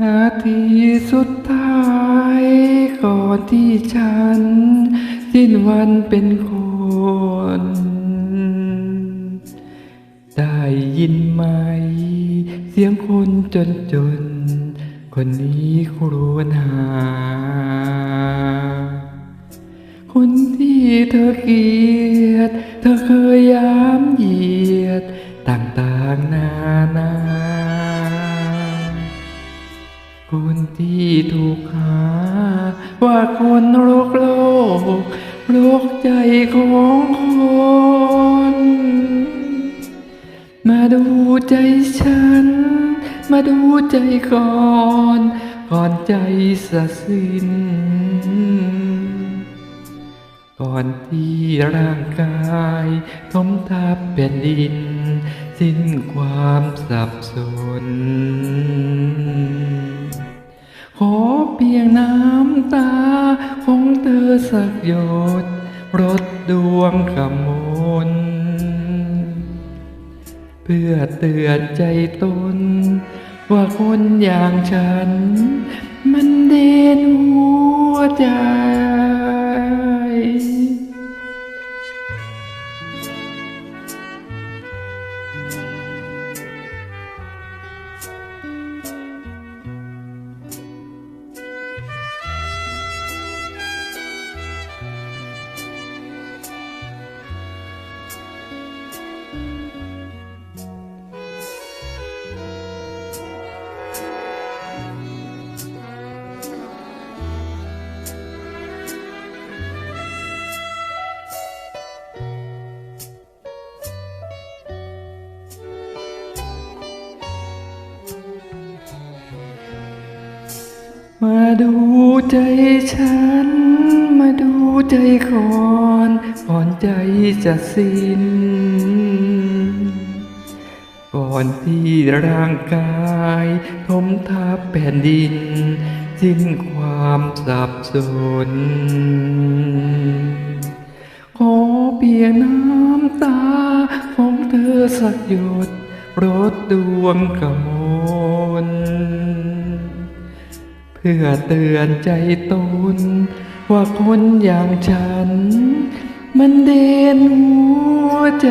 นาทีสุดท้ายก่อนที่ฉัน สิ้นวันเป็นค ยินไหม เสียงคนจนจน คนนี้ครวญหา คนที่เธอเกลียด เธอเคยย้ำเหยียด ต่างๆนานา คนที่ถูกหา ว่าคนโรคโลกโรคใจของคน ดูใจฉัน มาดูใจก่อน ก่อนใจสะสิ้น ก่อนที่ร่างกายทมทับแผ่นดิน สิ้นความสับสน ขอเพียงน้ำตาของเธอสักหยดรดดวงขมน เพื่อเตือนใจตน ว่าคนอย่างฉัน มันเด่นหัวใจ มาดูใจฉัน มาดูใจก่อนก่อนใจจะสิ้น ก่อนที่ร่างกายทมทับแผ่นดิน สิ้นความสับสน ขอเพียน้ำตาของเธอสักหยดรดดวงกมล พื่อเตือนใจตนว่าคนอย่างฉัน มันเด่นหัวใจ